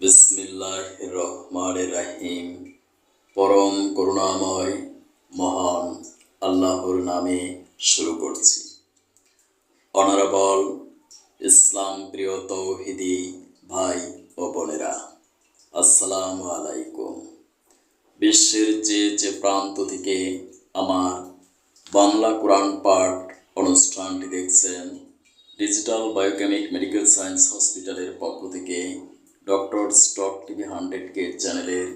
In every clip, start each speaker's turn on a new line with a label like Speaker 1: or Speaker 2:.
Speaker 1: বিসমিল্লাহ রহমান রাহিম পরম করুণাময়, মহান আল্লাহর নামে শুরু করছি। অনারেবল ইসলাম প্রিয় তৌহিদি ভাই ও বোনেরা, আসসালামু আলাইকুম। বিশ্বের যে যে প্রান্ত থেকে আমার বাংলা কোরআন পাঠ অনুষ্ঠানটি দেখছেন, ডিজিটাল বায়োকেমিক মেডিকেল সায়েন্স হসপিটালের পক্ষ থেকে ডক্টর স্টক টিভি হান্ড্রেড কে চ্যানেলের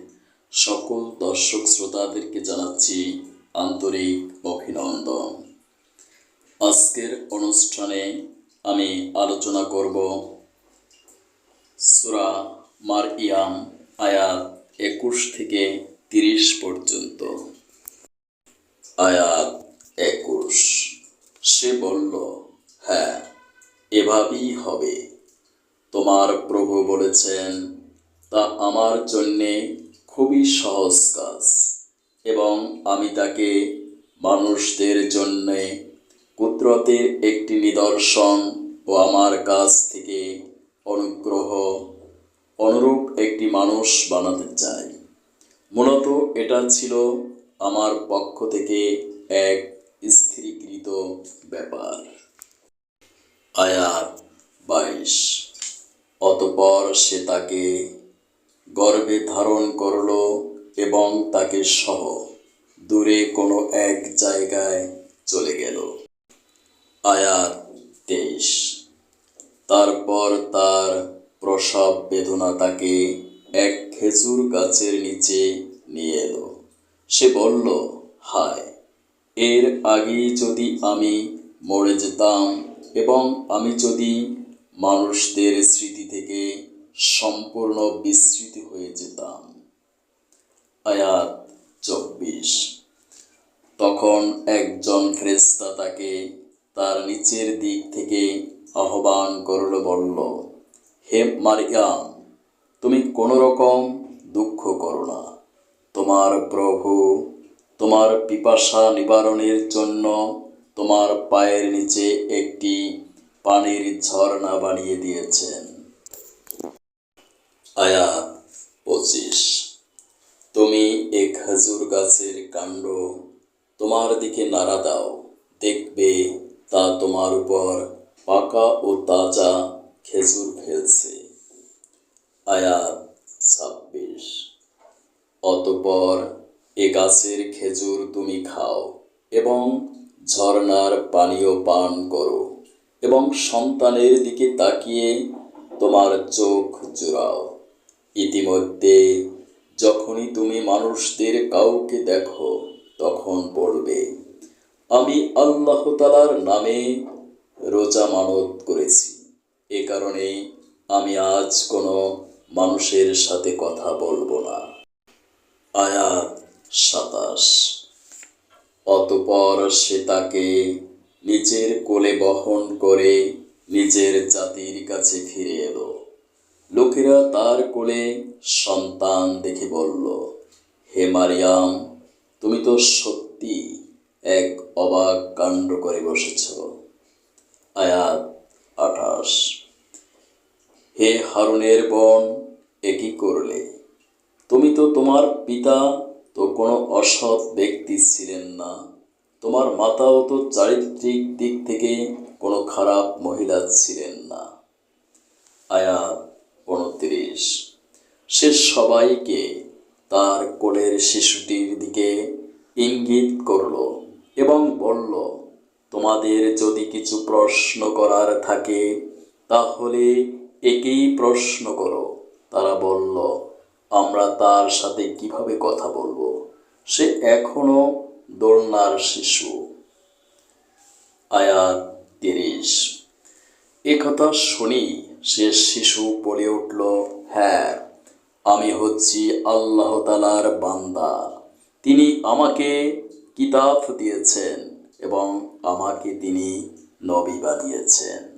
Speaker 1: সকল দর্শক শ্রোতাদেরকে জানাচ্ছি আন্তরিক অভিনন্দন। আজকের অনুষ্ঠানে আমি আলোচনা করব সুরা মার ইয়াম আয়াত একুশ থেকে তিরিশ পর্যন্ত। আয়াত একুশ। সে বলল হ্যাঁ এভাবেই হবে। তোমার প্রভু বলেছেন, তা আমার জন্যে খুবই সহজ কাজ এবং আমি তাকে মানুষদের জন্যে কুদরতের একটি নিদর্শন ও আমার কাছ থেকে অনুগ্রহ, অনুরূপ একটি মানুষ বানাতে চাই। মূলত এটা ছিল আমার পক্ষ থেকে এক স্থিরীকৃত ব্যাপার। আয়াত বাইশ। অতপর সে তাকে গর্ভে ধারণ করল এবং তাকে সহ দূরে কোনো এক জায়গায় চলে গেল। আয়াত তেইশ। তারপর তার প্রসব বেদনা তাকে এক খেজুর গাছের নিচে নিয়ে এলো। সে বলল, হায়, এর আগেই যদি আমি মরে যেতাম এবং আমি যদি মানুষদের স্মৃতি থেকে সম্পূর্ণ বিস্মৃত হয়ে যেতাম। আয়াত চব্বিশ। তখন একজন ফ্রেস্তা তাকে তার নিচের দিক থেকে আহ্বান করল, বলল, হে মারিয়াম, তুমি কোনো রকম দুঃখ করো না। তোমার প্রভু তোমার পিপাসা নিবারণের জন্য তোমার পায়ের নিচে একটি পানির ঝর্ণা বানিয়ে দিয়েছেন। আয়াত পঁচিশ। তুমি এ খেজুর গাছের কাণ্ড তোমার দিকে নাড়া দাও। দেখবে তা তোমার উপর পাকা ও তাজা খেজুর ফেলছে। আয়াত ছাব্বিশ। অতপর এ গাছের খেজুর তুমি খাও এবং ঝর্ণার পানীয় পান করো। এবং সন্তানের দিকে তাকিয়ে তোমার চোখ জোড়াও। ইতিমধ্যে যখনই তুমি মানুষদের কাউকে দেখো, তখন বলবে আমি আল্লাহ তালার নামে রোজা মানত করেছি। এ কারণে আমি আজ কোনো মানুষের সাথে কথা বলব না। আয়াত সাতাশ। অতপর সে তাকে নিজের কোলে বহন করে নিজের জাতির কাছে ফিরে এলো। লোকেরা তার কোলে সন্তান দেখে বলল, হে মারিয়াম, তুমি তো সত্যি এক অবাক কাণ্ড করে বসেছ। আয়াত আঠাশ। হে হারুনের বোন একই করলে? তুমি তো তোমার পিতা, তো কোনো অসৎ ব্যক্তি ছিলেন না। তোমার মাতাও তো চারিত্রিক দিক থেকে কোনো খারাপ মহিলা ছিলেন না। আয়াত উনত্রিশ। সে সবাইকে তার কোলের শিশুটির দিকে ইঙ্গিত করল এবং বলল, তোমাদের যদি কিছু প্রশ্ন করার থাকে, তাহলে একেই প্রশ্ন করো। তারা বলল, আমরা তার সাথে কীভাবে কথা বলব? সে এখনও দোলনার শিশু। আয়াত তিরিশ। একথা শুনি সে শিশু বলে উঠল হ্যাঁ আমি হচ্ছি আল্লাহ তালার বান্দা। তিনি আমাকে কিতাব দিয়েছেন এবং আমাকে তিনি নবী বানিয়েছেন।